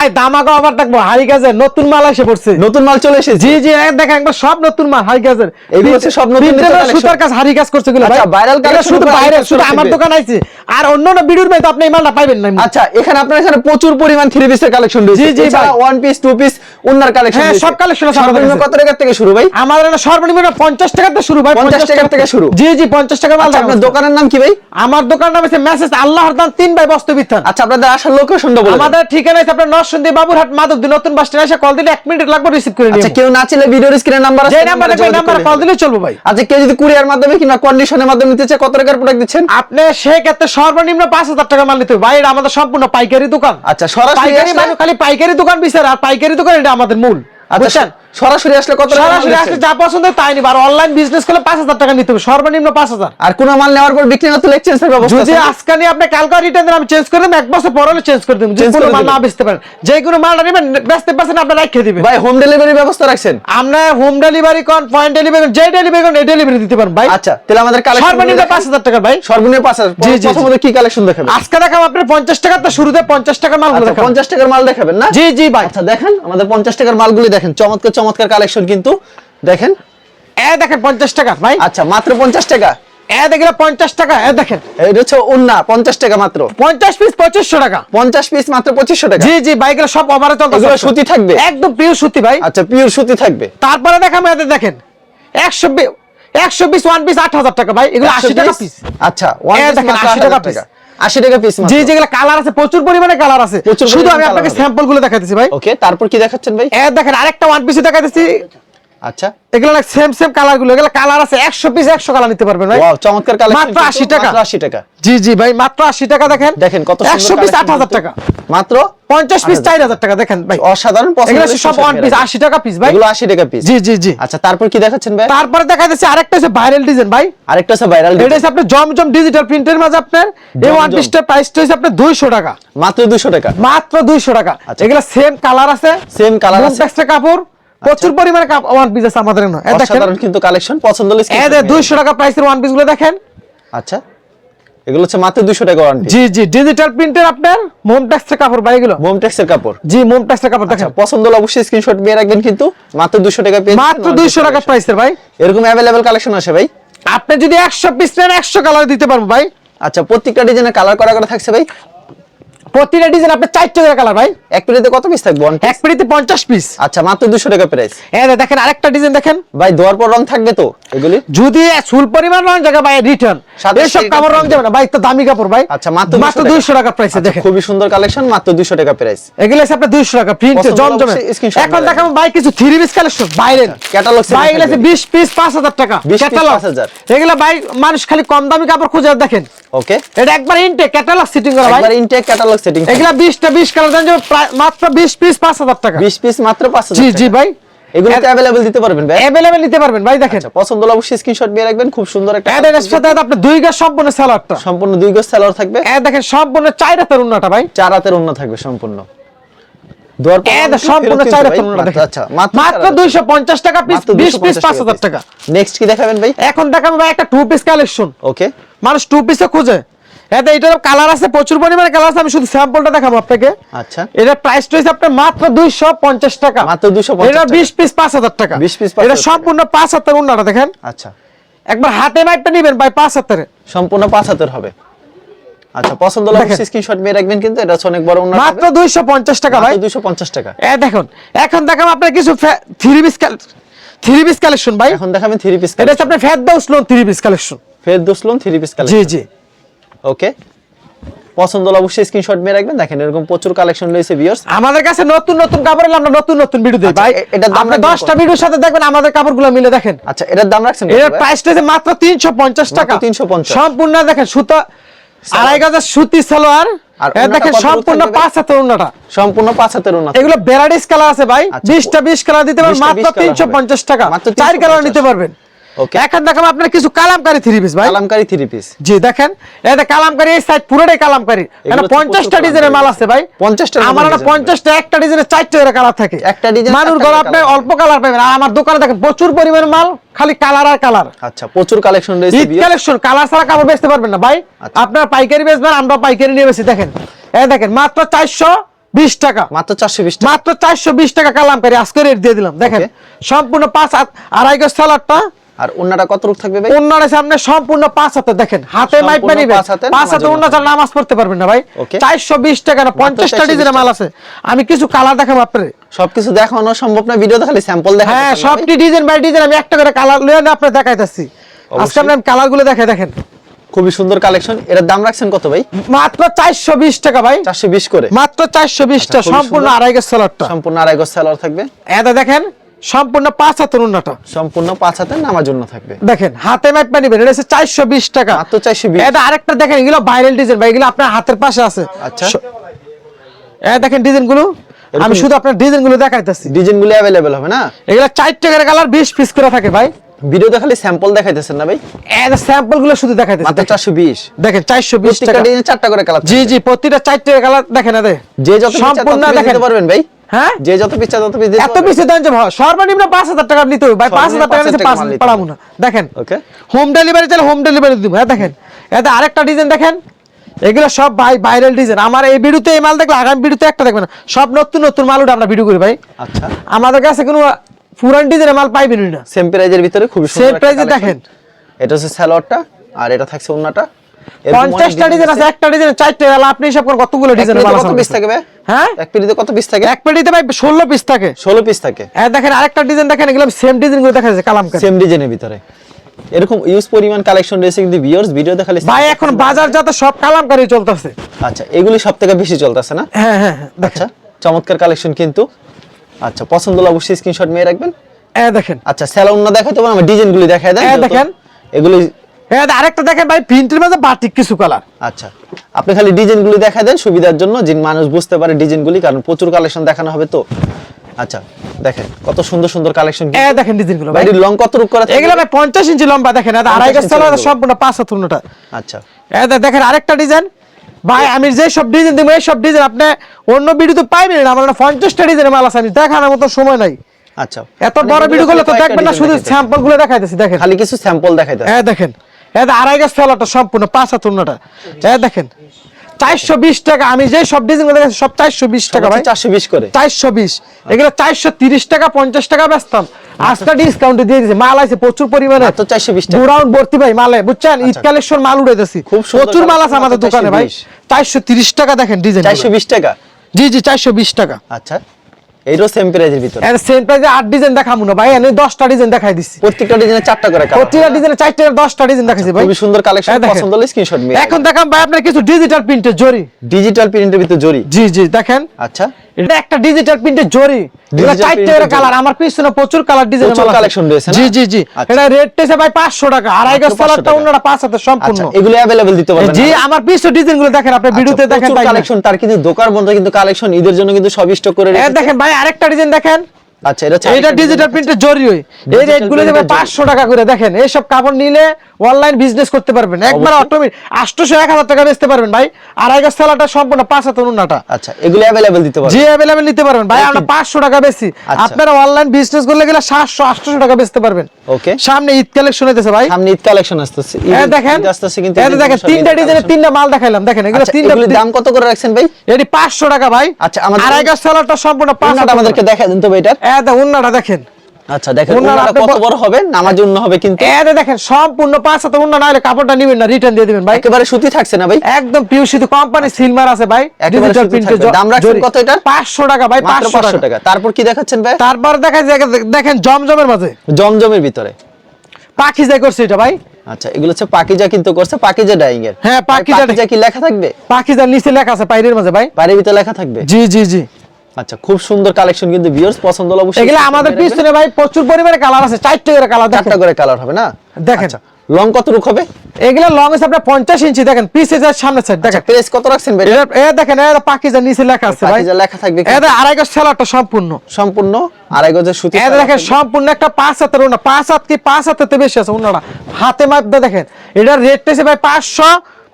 ভাই দামাকা অফার থাকব হাই গাজের নতুন মাল এসে পড়ছে। নতুন মাল চলে এসেছে? জি জি দেখেন একবার সব নতুন মাল হাই গাজের এগুলো হচ্ছে সব নতুন Printed নতুন আর collection। সুতার কাজ হারি কাজ করছে গুলো আচ্ছা, viral collection শুধু গুলো বাইরে হারি কাজ শুধু আমার দোকান আইছে আর অন্য অন্য ভিডিওর ভাই আপনি এই মালটা পাইবেন না আচ্ছা এখানে আপনার এখানে প্রচুর পরিমাণ থ্রি পিসের কালেকশন রয়েছে। জি, জি, ওয়ান পিস টু পিস উন্নার কালেকশন হ্যাঁ, সব collection আছে আমাদের সর্বনিম্ন কত টাকা থেকে শুরু ভাই? আমাদের এটা সর্বনিম্ন পঞ্চাশ টাকা থেকে শুরু ভাই। 50 টাকা থেকে শুরু। জি জি পঞ্চাশ টাকা মাল আচ্ছা আপনার দোকানের নাম কি ভাই? আমার দোকান নাম হচ্ছে মেসেজ আল্লাহর দান তিন ভাই বস্তু আচ্ছা আপনাদের আসার লোকেশনটা বলে দেন। আমাদের ঠিকানা আছে আপনার নরসিংদী বাবুরহাট মাধবদী নতুন বাস স্ট্যান্ড এসে কল দিলে এক মিনিট লাগবে রিসিভ করে নিয়ে। আচ্ছা কেউ না ছিল ভিডিওর স্ক্রিনে নাম্বার আছে যে নাম্বার আছে দেখবে নাম্বার কল দিলে চলবে ভাই। আচ্ছা কেউ যদি কুরিয়ার মাধ্যমে কিংবা কন্ডিশনের মাধ্যমে নিতে চায় কত টাকার প্রোডাক্ট দিচ্ছেন? আপনি সে ক্ষেত্রে সর্বনিম্ন পাঁচ হাজার টাকা মাল নিতে হবে। ভাই এটা আমাদের সম্পূর্ণ পাইকারি দোকান। আচ্ছা সরাসরি পাইকারি মানে খালি পাইকারি দোকান বিচার আর পাইকারি দোকান এটা আমাদের মূল। আচ্ছা সরাসরি আসলে কত সরাসরি আসলে যা পছন্দ তাই নিবে। আর অনলাইন বিজনেস করলে পাঁচ হাজার টাকা নিতে হবে সর্বনিম্ন পাঁচ হাজার। আর কোন মাল নেওয়ার পর বিক্রি না তো এক্সচেঞ্জের ব্যবস্থা যদি আজকে নিয়ে আপনি কালকে রিটার্ন দেন আমি চেঞ্জ করে দেবো এক বছর পর হলে চেঞ্জ করে দেবো। যে কোনো মাল না বেচতে পারেন যে কোনো মালটা নেবেন বেচতে পারছেন আপনার রাখিয়ে দিবেন। ভাই হোম ডেলিভারি ব্যবস্থা রাখছেন? আমরা হোম ডেলিভারি কোন পয়েন্ট ডেলিভারি যে ডেলিভারি কোন ডেলিভারি দিতে পারেন ভাই। আচ্ছা তাহলে আমাদের কালেকশন সর্বনিম্ন পাঁচ হাজার টাকা ভাই। সর্বনিম্ন পাঁচ হাজার। জি, জি। প্রথমত কি কালেকশন দেখাবেন? আজকে দেখাবো আপনার পঞ্চাশ টাকা তো শুরুতে পঞ্চাশ টাকার মালগুলো আচ্ছা দেখাবো। পঞ্চাশ টাকার মাল দেখাবেন না? জি জি ভাই। আচ্ছা দেখেন আমাদের পঞ্চাশ টাকার মালগুলি দেখেন চমৎকার চমৎকার কালেকশন কিন্তু। দেখেন এ দেখেন পঞ্চাশ টাকা ভাই। আচ্ছা মাত্র পঞ্চাশ টাকা? এ দেখলে পঞ্চাশ টাকা এ দেখেন। এটা হচ্ছে উন্না পঞ্চাশ টাকা মাত্র। পঞ্চাশ পিস পঁচিশশো টাকা। পঞ্চাশ পিস মাত্র পঁচিশশো টাকা? জি জি বাইকের সব ওভারে চলতে সুতি থাকবে? একদম প্রিয় সুতি ভাই। আচ্ছা পিওর সুতি থাকবে? তারপরে দেখাবো এদের দেখেন। একশো একশো পিস ওয়ান পিস আট হাজার টাকা ভাই। এগুলো আশি টাকা পিস আচ্ছা দেখেন, মাত্র 80 টাকা 80 টাকা আশি পিস জি যেগুলো কালার আছে প্রচুর পরিমাণে কালার আছে। প্রচুর শুধু আমি আপনাকে স্যাম্পলগুলো দেখাইতেছি ভাই। ওকে তারপর কি দেখাচ্ছেন ভাই? এ দেখেন আরেকটা ওয়ান পিস দেখাইতেছি। আচ্ছা। এগুলো সেম সেম কালারগুলো এগুলো কালার আছে একশো পিস একশো কালার নিতে পারবেন ভাই। ওয়াও চমৎকার কালেকশন মাত্র 80 টাকা। টাকা। জি জি ভাই মাত্র আশি টাকা দেখেন। দেখেন কত সুন্দর পিস। টাকা। মাত্র পঞ্চাশ পিস 8,000 চার হাজার টাকা দেখেন ভাই। অসাধারণ পছন্দ এগুলো সব ওয়ান পিস রাখবেন। আশি টাকা পিস ভাই। এগুলো টাকা পিস জি জি জি। আচ্ছা তারপর কি দেখাচ্ছেন ভাই? তারপরে দেখা যাচ্ছে আরেকটা ভাইরাল ডিজাইন ভাই। আরেকটা আছে ভাইরাল এটা আপনার জমজম ডিজিটাল প্রিন্টের মাঝে আপনার এই ওয়ান। পিসটার প্রাইসটা হচ্ছে আপনার দুইশো টাকা। মাত্র দুশো টাকা। মাত্র দুইশো টাকা। আচ্ছা। এগুলো সেম কালার আছে। Same colour আছে। কাপড়। প্রচুর পরিমাণে ওয়ান পিস আছে আমাদের। এই দেখেন। অসাধারণ কিন্তু কালেকশন পছন্দ হলে screenshot এদের নিয়ে দুইশো টাকা প্রাইসের ওয়ান পিসগুলো দেখেন। আচ্ছা। এগুলো হচ্ছে মাত্র দুশো টাকা ওয়ারেন্টি জি জি ডিজিটাল প্রিন্টের আপনার মোম টেক্সটের কাপড় ভাই এগুলো। মোমটেক্সের কাপড়। জি মোম টেক্সটের কাপড় আচ্ছা দেখেন পছন্দ হলে অবশ্যই স্ক্রিনশট নিয়ে রাখবেন কিন্তু মাত্র দুশো টাকা পেয়ে মাত্র দুইশো টাকা প্রাইসের ভাই। এরকম অ্যাভেলেবেল কালেকশন আছে ভাই। আপনি যদি একশো পিস নেন একশো কালার দিতে পারব ভাই। আচ্ছা প্রত্যেকটা ডিজাইনে কালার করা করা থাকছে ভাই। প্রতিটা ডিজাইন আপনার চারটে করে কালার ভাই। এক প্লেটে কত পিস থাকবে? এক পেটিতে পঞ্চাশ পিস আচ্ছা মাত্র দুশো টাকা প্রাইস এই যে দেখেন আরেকটা ডিজাইন দেখেন। ভাই পর রং থাকবে তো এগুলি? যদি পরিমাণ রং জায়গা ভাই রিটার্ন এসব কাপড় রং যাবে না। ভাই তো দামি কাপড় ভাই। আচ্ছা মাত্র মাত্র দুইশো টাকা। প্রাইসে দেখেন। খুবই সুন্দর কালেকশন মাত্র দুশো টাকা প্রাইস এগুলো আছে আপনার দুইশো টাকা প্রিন্টে জমজমে। এখন দেখাবো ভাই কিছু থ্রি পিস কালেকশন বাইরে ক্যাটালগ ভাই এগুলো আছে বিশ পিস পাঁচ হাজার টাকা। 20 piece ক্যাটালগ 5,000 এগুলো ভাই মানুষ খালি কম দামি কাপড় খুঁজে দেখেন। ওকে এটা একবার ইনটেক ক্যাটালগ সিটিং করা ভাই। একবার ইনটেক ক্যাটালগ সেটিং এগুলা বিশটা বিশ কালার দেন মাত্র বিশ পিস পাঁচ হাজার টাকা। 20 পিস মাত্র 5000 জি জি ভাই। এগুলো অ্যাভেলেবল দিতে পারবেন ভাই। অ্যাভেলেবেল নিতে পারবেন ভাই দেখেন। আচ্ছা পছন্দ হলে অবশ্যই স্ক্রিনশট নিয়ে রাখবেন। খুব সুন্দর একটা এদের সাথে আপনি দুই সম্পূর্ণ সম্পূর্ণ দুই গজ সালোয়ার থাকবে। এ দেখেন সম্পূর্ণ চার হাতের উন্নাটা ভাই। চার হাতের থাকবে সম্পূর্ণ। দোয়ার পর এ রং দেখ কি সম্পূর্ণ ফেরত চার কিন্তু হাতের ভাই? উন্নাটা দেখেন। মাত্র মাত্র দুইশো পঞ্চাশ টাকা পিস বিশ পিস পাঁচ হাজার টাকা। নেক্সট কি দেখাবেন ভাই? এখন দেখাবো ভাই একটা টু পিস কালেকশন ওকে মানুষ টু পিসে খুঁজে। এতে এটার কালার আছে প্রচুর পরিমাণে কালার আছে আমি শুধু স্যাম্পলটা দেখাবো আপনাকে। আচ্ছা। এটার প্রাইস রয়েছে আপনার মাত্র দুইশো পঞ্চাশ টাকা। মাত্র 250 এটা টাকা। বিশ পিস পাঁচ হাজার টাকা। 20 piece 5,000 এটা সম্পূর্ণ পাঁচ হাতের উন্নাটা দেখেন। আচ্ছা। একবার হাতে মাইপটা নিবেন ভাই পাঁচ হাতের। সম্পূর্ণ পাঁচ হাতের হবে। আচ্ছা পছন্দ হলে স্ক্রিনশট নিয়ে রাখবেন কিন্তু এটা অনেক বড় অন্য মাত্র দুইশো পঞ্চাশ টাকা ভাই। দুশো পঞ্চাশ টাকা। এ দেখুন এখন দেখাবো আপনার কিছু three piece three piece collection ভাই। এখন দেখাবেন থ্রি পিস এটা হচ্ছে আপনার Ferdous lawn three piece collection ফের দোসলন থ্রি পিস জি জি। ওকে পছন্দ হলে অবশ্যই স্ক্রিনশট নিয়ে রাখবেন। দেখেন এরকম প্রচুর কালেকশন রয়েছে ভিউয়ার্স আমাদের কাছে নতুন নতুন কাপড় এলে আমরা নতুন নতুন ভিডিও দিই। আচ্ছা, ভাই এ- এটার দাম আপনি রাখবেন দশটা কত? ভিডিওর সাথে দেখবেন আমাদের কাপড়গুলো মিলে দেখেন। আচ্ছা এটার দাম রাখছেন এর ভাই? প্রাইস রয়েছে মাত্র তিনশো পঞ্চাশ টাকা। 350 সম্পূর্ণ দেখেন সুতা আড়াই গাছের সুতি সালোয়ার। আর এ দেখেন সম্পূর্ণ? পাঁচ হাতের উন্নাটা। সম্পূর্ণ পাঁচ হাতের উন্নত এগুলো ভ্যারাইটিস কালার আছে ভাই। আচ্ছা, বিশটা বিশ কালার দিতে পারবেন মাত্র 20 colour তিনশো পঞ্চাশ টাকা। মাত্র চার কালার নিতে পারবেন। এখন আপনার কিছু কালামকারী থ্রি পিস ভাই। কালামকারী থ্রি পিস জি দেখেন এটা কালামকারী এই সাইড পুরোটাই কালামকারী। ডিজাইনের মাল আছে ভাই। 50 আমার না design পঞ্চাশটা একটা ডিজাইনের চারটে করে কালার থাকে। একটা design মানুষ চারটা ঘরে আপনি অল্প কালার পাবেন। আর আমার দোকানে দেখেন প্রচুর পরিমাণ মাল খালি কালার আর কালার। আচ্ছা প্রচুর কালেকশন রয়েছে ঈদ কালেকশন কালার ছাড়া কাপড় বেচতে পারবেন না ভাই। আচ্ছা। আপনার পাইকারি বেচবেন আমরা পাইকারি নিয়ে বেশি দেখেন। এই দেখেন মাত্র চারশো বিশ টাকা। মাত্র চারশো বিশ মাত্র চারশো বিশ টাকা কালামকারি আজকে রেট দিয়ে দিলাম দেখেন। সম্পূর্ণ পাঁচ আড়াই গজ সালাডটা আর কত রূপ থাকবে ভাই? সামনে সম্পূর্ণ পাঁচ হাতে দেখেন হাতে মাইক সম্পূর্ণ নিবেন পাঁচ হাতে পাঁচ হাতে ছাড়া নামাজ পড়তে পারবেন না ভাই। Okay. চারশো বিশ টাকা না পঞ্চাশটা 420 ডিজাইনের মাল আছে। আমি কিছু কালার দেখাবো আপনার। সবকিছু দেখানো সম্ভব না ভিডিওতে খালি স্যাম্পল দেখা হ্যাঁ সবটি ডিজাইন বাই ডিজাইন আমি একটা করে কালার লয়ে না আপনার দেখাইতেছি। আজকে। আমরা কালারগুলো দেখাই দেখেন। খুবই সুন্দর কালেকশন এটার দাম রাখছেন কত ভাই? মাত্র চারশো বিশ টাকা ভাই। চারশো বিশ করে। মাত্র চারশো বিশটা আচ্ছা, সম্পূর্ণ সুন্দর। আড়াই গজ সালাডটা সম্পূর্ণ আড়াই গজ সেলার থাকবে। এটা দেখেন সম্পূর্ণ পাঁচ হাতের উন্নটা সম্পূর্ণ পাঁচ হাতে নামার জন্য থাকবে। দেখেন হাতে মাইপ নিবেন এটা হচ্ছে চারশো বিশ টাকা। মাত্র 420 এটা আরেকটা দেখেন এগুলো ভাইরাল ডিজাইন ভাই এগুলো আপনার হাতের পাশে আছে। আচ্ছা। এ দেখেন ডিজাইনগুলো। আমি শুধু আপনার ডিজাইনগুলো দেখাইতেছি। ডিজাইনগুলো অ্যাভেলেবেল হবে না? এগুলো চার টাকার কালার বিশ পিস করে থাকে ভাই। ভিডিওতে খালি স্যাম্পল দেখাইতেছেন না ভাই? এটা স্যাম্পলগুলো শুধু দেখাইতেছি মাত্র চারশো বিশ। দেখেন চারশো বিশ প্রত্যেকটা টাকা। ডিজাইন চারটা করে কালার জি জি প্রতিটা চার টাকা কালার দেখেন এদের যে যত সম্পূর্ণ দিতে পারবেন ভাই। হ্যাঁ? যে যত পিস তত পিস এত বেশি দাম যে সর্বনিম্ন পাঁচ হাজার টাকা নিতে হবে। ভাই পাঁচ হাজার টাকা সর্বনিম্ন নিচে পাঁচ পাড়াবো না। দেখেন ওকে। হোম ডেলিভারি চাইলে হোম ডেলিভারি দিব। হ্যাঁ দেখেন এতে আরেকটা ডিজাইন দেখেন। এগুলো সব ভাই ভাইরাল ডিজাইন আমার এই ভিডিওতে এই মাল দেখলে আগামী ভিডিওতে একটা দেখবেন। না সব নতুন নতুন মাল উঠে আমরা ভিডিও করি ভাই। আচ্ছা। আমাদের কাছে কোনো পুরান ডিজাইনের মাল পাইবেন না। সেম প্রাইজের ভিতরে খুবই সুন্দর এ collection। দেখেন। এটা হচ্ছে স্যালোয়ারটা আর এটা থাকছে ওন্নাটা এরকম অনেক ডিজাইন আছে। একটা ডিজাইন চারটে গেল আপনি হিসাব করেন কতগুলো ডিজাইন পেটিতে কত পিস থাকে ভাই? হ্যাঁ? এক পেটিতে কত পিস থাকে? এক পেটিতে ভাই ষোলো পিস থাকে। ষোলো পিস থাকে। হ্যাঁ দেখেন আরেকটা ডিজাইন দেখেন এগুলো সেম ডিজাইনগুলো দেখা যাচ্ছে কালাম সেম ডিজাইনের ভিতরে। এরকম ইউজ পরিমাণ কালেকশন রয়েছে কিন্তু ভিউয়ার্স ভিডিওতে খালি ভাই এখন বাজার সব কালামকারি চলতেছে। আচ্ছা এগুলি সব থেকে বেশি চলতেছে না? হ্যাঁ হ্যাঁ হ্যাঁ আচ্ছা চমৎকার কালেকশন কিন্তু। আচ্ছা পছন্দ হলে অবশ্যই স্ক্রিনশট মেয়ে রাখবেন। হ্যাঁ দেখেন। আচ্ছা স্যালোন না দেখাইতে পারেন আমার ডিজাইনগুলি দেখাই দেন হ্যাঁ, দেখেন। এগুলি আরেকটা দেখেন ভাই প্রিন্টের মাঝে বাটিক কিছু কালার আচ্ছা আপনি খালি ডিজাইনগুলি দেখাই দেন সুবিধার জন্য। যে মানুষ বুঝতে পারে ডিজাইনগুলি কারণ প্রচুর কালেকশন দেখানো হবে তো। আচ্ছা দেখেন কত সুন্দর সুন্দর কালেকশন হ্যাঁ দেখেন ডিজাইনগুলো ভাই। লং কত রূপ করা এগুলো ভাই পঞ্চাশ ইঞ্চি লম্বা দেখেন এটা আড়াই 50 গাছ চালা সম্পূর্ণ আচ্ছা। দেখেন আরেকটা ডিজাইন। ভাই আমি যে সব ডিজাইন দিব এই সব ডিজাইন আপনি অন্য ভিডিও তো পাইবেন না আমার পঞ্চাশটা ডিজাইনের মাল আছে আমি দেখানোর মতো সময় নাই। আচ্ছা। এত মানে বড় ভিডিও করলে তো দেখবেন না শুধু। স্যাম্পলগুলো দেখাইতেছি দেখেন। খালি কিছু স্যাম্পল দেখাইতে হ্যাঁ দেখেন। এটা আড়াই গাছ ফেলাটা সম্পূর্ণ পাঁচ হাত উন্নটা হ্যাঁ দেখেন চারশো বিশ টাকা আমি যে সব ডিজাইনগুলো দেখাচ্ছি সব চারশো বিশ টাকা ভাই। চারশো বিশ করে। চারশো বিশ। এগুলো চারশো তিরিশ টাকা পঞ্চাশ টাকা বেচতাম। আজকে ডিসকাউন্টে দিয়ে দিয়েছে। মাল আছে প্রচুর পরিমাণে। মাত্র 420 টাকা। গোডাউন ভর্তি ভাই মালে বুঝছেন? ঈদ কালেকশন মাল উড়াইতেছি খুব প্রচুর মাল আছে আমাদের দোকানে ভাই। চারশো তিরিশ টাকা দেখেন ডিজাইন চারশো বিশ টাকা? জি জি চারশো বিশ টাকা। আচ্ছা। এইটাও সেম প্রাইজের ভিতরে এর সেম প্রাইসে আট ডিজাইন দেখাবো না ভাই আমি দশটা ডিজাইন দেখাই দিচ্ছি প্রত্যেকটা ডিজাইনে চারটা করে কালার প্রতিটা ডিজাইনে চারটে দশটা ডিজাইন দেখাইছি ভাই। খুবই সুন্দর কালেকশন। পছন্দ হলে স্ক্রিনশট এখন দেখাম ভাই আপনার কিছু ডিজিটাল প্রিন্টের জরি। ডিজিটাল প্রিন্টের ভিতরে জরি? জি জি দেখেন। আচ্ছা। এটা একটা ডিজিটাল প্রিন্টের জরি। এটা চারটে এর কালার আমার পিছনে প্রচুর কালার ডিজাইন প্রচুর collection রয়েছে জি জি জি। আচ্ছা। এটা রেট টেসে ভাই 500 টাকা। আর মাত্র গাছ 500 কালারটা অন্যটা পাঁচ হাতে সম্পূর্ণ। আচ্ছা এগুলো দিতে পারবেন জি আমার পিছনে ডিজাইনগুলো দেখেন আপনি ভিডিওতে আচ্ছা, দেখেন? কালেকশন তার কিন্তু দোকান বন্ধ কিন্তু কালেকশন ঈদের জন্য কিন্তু সব স্টক করে রেখেছে। দেখেন ভাই আরেকটা ডিজাইন দেখেন। আচ্ছা এটা এইটা ডিজিটাল design প্রিন্টের জরি এই Digital রেটগুলো print দেবে এর জরি। পাঁচশো টাকা করে। দেখেন এইসব কাপড় নিলে অনলাইন বিজনেস করতে পারবেন। একবার। অটোমেটিক আটশোশো এক হাজার টাকা বেচতে পারবেন ভাই। আড়াই গাছ সালাটা সম্পূর্ণ পাঁচ হাতে উন্নাটা। আচ্ছা এগুলো অ্যাভেলেবল দিতে পারবেন। জি অ্যাভেলেবেল নিতে পারবেন। ভাই আমরা পাঁচশো টাকা বেশি আচ্ছা। আপনারা অনলাইন বিজনেস করলে গেলে সাতশো আটশো টাকা বেচতে পারবেন। ওকে সামনে ঈদ কালেকশন হইতেছে ভাই। সামনে ঈদ কালেকশন আসতেছে। এই দেখেন আসতেছে কিন্তু এই দেখেন তিনটা ডিজাইনের তিনটা মাল দেখাইলাম। দেখেন এগুলো আচ্ছা, তিনটা দাম কত করে রাখছেন ভাই? এটি পাঁচশো টাকা ভাই। আচ্ছা, আমাদের- আড়াই গাছ সালাটা সম্পূর্ণ পাঁচ উন্নাটা আমাদেরকে দেখা দিন তো ভাই এটার। এ দেখেন উন্নাটা দেখেন। আচ্ছা দেখেন কত বড় হবে? নামাজ উন্ন হবে কিন্তু। দেখেন সম্পূর্ণ পাঁচ হাতে উন্না না হলে কাপড়টা নিবেন না রিটার্ন দিয়ে দিবেন ভাই। একেবারে সুতি থাকছে না ভাই? একদম পিউ শুধু কোম্পানি সিলমার আছে ভাই। ডিজিটাল সুতি দাম রাখছেন কত এটার? পাঁচশো টাকা ভাই মাত্র পাঁচশো পাঁচশো টাকা। টাকা। তারপর কি দেখাচ্ছেন ভাই? তারপর দেখা যায় দেখেন জমজমের মাঝে। জমজমের ভিতরে। পাখি যাই করছে এটা ভাই। আচ্ছা এগুলো হচ্ছে পাকিজা কিন্তু করছে পাকিজা ডাইং এর। হ্যাঁ, পাকিজা কি লেখা থাকবে? পাখি যার নিচে লেখা আছে পাইরের মাঝে ভাই। বাড়ির ভিতরে লেখা থাকবে? জি জি জি। আচ্ছা খুব সুন্দর কালেকশন কিন্তু ভিউয়ার্স পছন্দ হলে অবশ্যই এগুলো আমাদের পিছনে ভাই প্রচুর পরিমাণে কালার আছে চারটে করে কালার চারটা করে কালার হবে না? দেখেন। আচ্ছা লং কত রুক হবে? এগুলো লং আছে আপনার পঞ্চাশ ইঞ্চি দেখেন যার সামনে সাইড দেখেন। প্রেস কত রাখছেন ভাই? এটা এ দেখেন এটা যার নিচে লেখা আছে ভাই। পাকিজা লেখা থাকবে এটা আড়াই গজ সেলারটা সম্পূর্ণ। সম্পূর্ণ আড়াই গজের সুতি এটা দেখেন সম্পূর্ণ একটা পাঁচ হাতের ওনা পাঁচ হাত কি? পাঁচ হাতের বেশি আছে ওনারা হাতে মাপ দেখেন। এটার রেট পেয়েছে ভাই পাঁচশো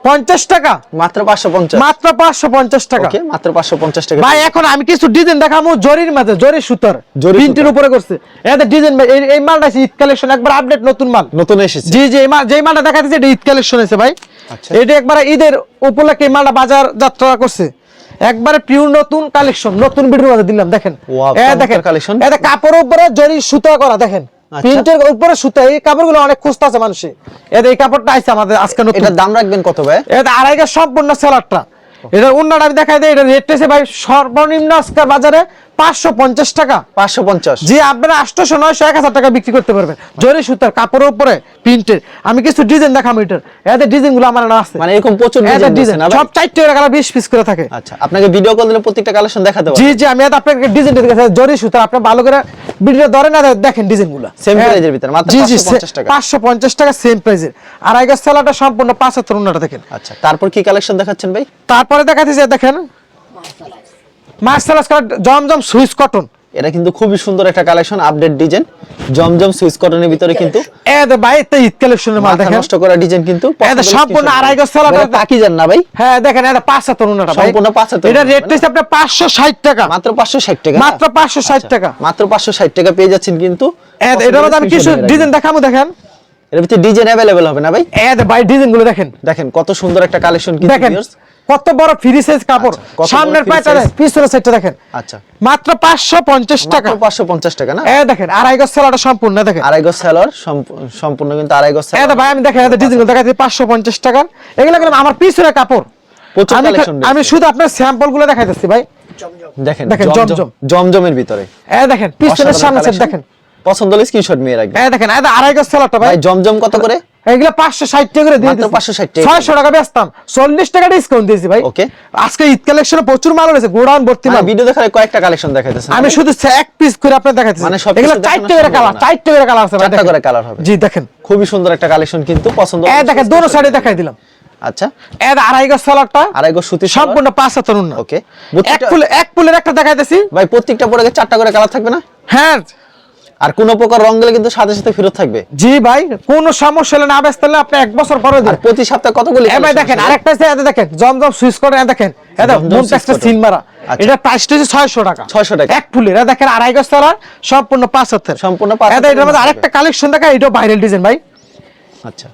পঞ্চাশ টাকা। মাত্র পাঁচশো পঞ্চাশ। মাত্র পাঁচশো পঞ্চাশ টাকা। মাত্র পাঁচশো পঞ্চাশ টাকা। ভাই এখন আমি কিছু ডিজাইন দেখাবো জরির মাঝে জরি সুতার। প্রিন্টের উপরে করছে। এটা ডিজাইন এই- মালটা ঈদ কালেকশন একবার আপডেট নতুন মাল। নতুন এসেছে। জি জি যেই মালটা দেখা যাচ্ছে এটা ঈদ কালেকশন আছে ভাই। আচ্ছা। এটা একবার ঈদের উপলক্ষে মালটা বাজার যাত্রা করছে। একবারে পিওর নতুন কালেকশন নতুন ভিডিওর মধ্যে দিলাম দেখেন। দেখেন collection। এটা কাপড়ের উপরে জরি সুতা করা দেখেন। প্রিন্টের উপরে সুতা এই কাপড়গুলো অনেক খুঁজতেছে মানুষে। এদের এই কাপড়টা আইছে আমাদের আজকে নতুন। এটার দাম রাখবেন কত ভাই? এটা আড়াইগা সম্পূর্ণ সেলারটা। এটা অন্যটা আমি দেখাই দেয় এটা রেট আছে ভাই সর্বনিম্ন আজকে বাজারে পাঁচশো পঞ্চাশ টাকা। পাঁচশো পঞ্চাশ। জি আপনারা আটশোশো নয়শো এক হাজার টাকা বিক্রি করতে পারবেন। জরি সুতার কাপড়ের উপরে প্রিন্টের। আমি কিছু ডিজাইন দেখাবো এটার। এদের ডিজাইনগুলো আমার না আছে। মানে এরকম প্রচুর ডিজাইন? সব চারটে টাকা বিশ পিস করে থাকে। আচ্ছা আপনাকে ভিডিও কল দিলে প্রত্যেকটা কালেকশন দেখাতে জি জি আমি আপনাকে ডিজাইন দেখে জরি সুতার আপনি ভালো করে ভিডিও ধরেন না দেখেন ডিজাইনগুলো Same price এর ভিতরে, মাত্র জি জি 550 টাকা। পাঁচশো পঞ্চাশ টাকা সেম প্রাইসের আড়াই গাছ সেলাটা সম্পূর্ণ পাঁচ হাজার উন্নটা দেখেন। আচ্ছা তারপর কি কালেকশন দেখাচ্ছেন ভাই? তারপরে দেখাতে যে দেখেন। Zamzam Swiss cotton. এটা কিন্তু খুবই সুন্দর একটা collection update design Zamzam Swiss কটনের ভিতরে কিন্তু ভাই ঈদ কালেকশনের মাল দেখেন। নষ্ট করা ডিজাইন কিন্তু সম্পূর্ণ আড়াই গজ তাকি যান না ভাই। হ্যাঁ দেখেন এটা পাঁচ হাজার উন্নটা ভাই। সম্পূর্ণ এটা রেট হচ্ছে আপনার পাঁচশো ষাট টাকা। মাত্র পাঁচশো ষাট টাকা। মাত্র পাঁচশো ষাট আচ্ছা, টাকা। মাত্র পাঁচশো ষাট টাকা পেয়ে যাচ্ছেন কিন্তু এ দে, এটার মধ্যে আমি কিছু ডিজাইন। দেখাবো দেখেন। এর ভিতরে ডিজাইন অ্যাভেলেবেল হবে না ভাই? এ ভাই ডিজাইনগুলো দেখেন। দেখেন কত সুন্দর একটা কালেকশন কিন্তু দেখেন কত বড় ফ্রি সাইজ কাপড়। আচ্ছা, সামনের পায়টা পিছনের সাইডটা দেখেন। আচ্ছা। মাত্র পাঁচশো পঞ্চাশ টাকা। মাত্র পাঁচশো পঞ্চাশ টাকা না? এ দেখেন আড়াই গজ সেলাটা সম্পূর্ণ দেখেন। আড়াই গজ সেলর সম্পূর্ণ কিন্তু আড়াই গজ সেলর ভাই আমি দেখেন ডিজাইন দেখাচ্ছি পাঁচশো পঞ্চাশ টাকা। এগুলো কিন্তু আমার পিছনের কাপড়। আমি কালেকশন আমি শুধু আপনার স্যাম্পলগুলো দেখাইতেছি ভাই। দেখেন দেখেন, জমজম জমজম। জমজমের ভিতরে। এ দেখেন পিছনের সামনে দেখেন। পছন্দ হলে স্ক্রিনশট নিয়ে রাখবেন। এ দেখেন এটা আড়াই গজ সেলারটা ভাই। জমজম কত করে? এগুলো পাঁচশো ষাট টাকা করে দিয়ে মাত্র 560 টাকা। ছয়শো টাকা বেচতাম। চল্লিশ টাকা ডিসকাউন্ট দিয়েছি ভাই। Okay. আজকে ঈদ কালেকশনে প্রচুর মাল রয়েছে গোডাউন ভর্তি মাল। ভিডিও দেখালে কয়েকটা কালেকশন দেখাইতেছেন। আমি শুধু এক পিস করে আপনার দেখাচ্ছি মানে সবকিছু এগুলো দেখানো চারটে করে কালার না। চারটে করে কালার আছে ভাই, চারটা দেখেন। করে কালার হবে। জি দেখেন। খুবই সুন্দর একটা কালেকশন কিন্তু পছন্দ এ দেখেন দোনো সাইডে দেখাই দিলাম। আচ্ছা। এ আড়াই গজ সালারটা আড়াই গজ সুতি সম্পূর্ণ পাঁচ হাতের উন্নত Okay. এক প্রত্যেকটা- এক ফুলের একটা দেখাইতেছি। ভাই প্রত্যেকটা পরে চারটা করে কালার থাকবে না? হ্যাঁ আর কোনো প্রকার রং গেলে কিন্তু সাথে সাথে ফেরত থাকবে। জি ভাই কোন সমস্যা হলে না বেচতে হলে আপনি এক বছর পরে দিন। প্রতি সপ্তাহে কতগুলি এ ভাই collection দেখেন আরেকটা আছে এতে দেখেন জমজম সুইচ করে দেখেন এটা জমজম মুন সুইচ ট্যাক্সটা সিল মারা। আচ্ছা। এটা প্রাইসটা হচ্ছে 600 টাকা। 600 টাকা। এক ফুলের এটা দেখেন আড়াই গজ সালার সম্পূর্ণ পাঁচ হাতের। সম্পূর্ণ পাঁচ এটা হাতের এটার মধ্যে আরেকটা কালেকশন দেখা এটাও ভাইরাল ডিজাইন ভাই। আচ্ছা।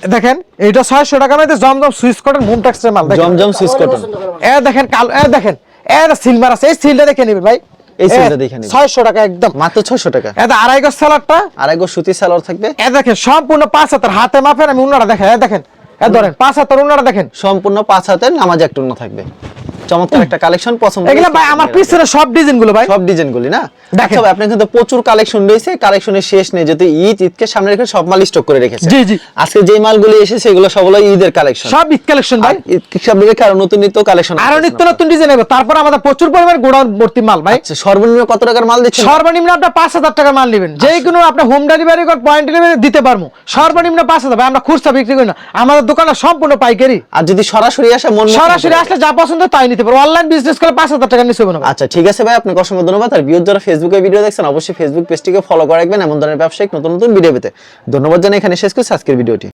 দেখেন এটা 600 টাকা মধ্যে জমজম সুইচ করে মুন ট্যাক্সের মাল দেখেন। জমজম সুইচ কটন এ দেখেন কাল এ দেখেন এটা সিলভার আছে এই সিলটা দেখে নেবেন ভাই। এই সিলটা দেখে নিন 600 টাকা একদম। মাত্র 600 টাকা। এটা আড়াই গজ সালোয়ারটা আড়াই গজ সুতি সালোয়ার থাকবে। এ দেখেন সম্পূর্ণ পাঁচ হাতের হাতে মাপের আমি উনারা দেখেন এ দেখেন। এ ধরেন পাঁচ হাতের উনারা দেখেন। সম্পূর্ণ পাঁচ হাতের নামাজ একটা অন্য থাকবে। চমৎকার একটা কালেকশন পছন্দ এগুলো ভাই আমার পিছনে সব ডিজাইনগুলো ভাই। সব ডিজাইন গুলি না? দেখেন। ভাই, আপনার কিন্তু প্রচুর কালেকশন রয়েছে কালেকশনের শেষ নেই যদি ঈদ ঈদকে সামনে রেখে সব মাল স্টক করে রেখেছে। জি, জি। আজকে যে মালগুলি এসেছে এগুলো সব ঈদের কালেকশন সব ঈদ কালেকশন ভাই। ঈদকে সামনে রেখে আরও নতুন নিত্য কালেকশন আরও নিত্য নতুন ডিজাইন হবে তারপর আমাদের প্রচুর পরিমাণ ভর্তি মাল ভাই। আচ্ছা সর্বনিম্ন কত টাকার মাল দিচ্ছেন? সর্বনিম্ন আপনার পাঁচ হাজার টাকা মাল নেবেন। যে কোনো আপনি হোম ডেলিভারি কর পয়েন্ট ডেলিভারি দিতে পারব। সর্বনিম্ন পাঁচ হাজার। ভাই আমরা খুচরা বিক্রি করি না। আমাদের দোকানে সম্পূর্ণ পাইকারি। আর যদি সরাসরি আসে মন সরাসরি আসলে যা পছন্দ তাই নিতে পারব অনলাইন বিজনেস করে পাঁচ হাজার টাকা নিচে না। আচ্ছা ঠিক আছে ভাই, আপনাকে অসংখ্য ধন্যবাদ। আর ভিউজ যারা ফেসবুকে ভিডিও দেখছেন, অবশ্যই ফেসবুক পেজটিকে ফলো করে রাখবেন। এমন ধরনের ব্যবসায়িক নতুন নতুন ভিডিও পেতে। ধন্যবাদ জানাই এখানে শেষ করছি আজকের ভিডিওটি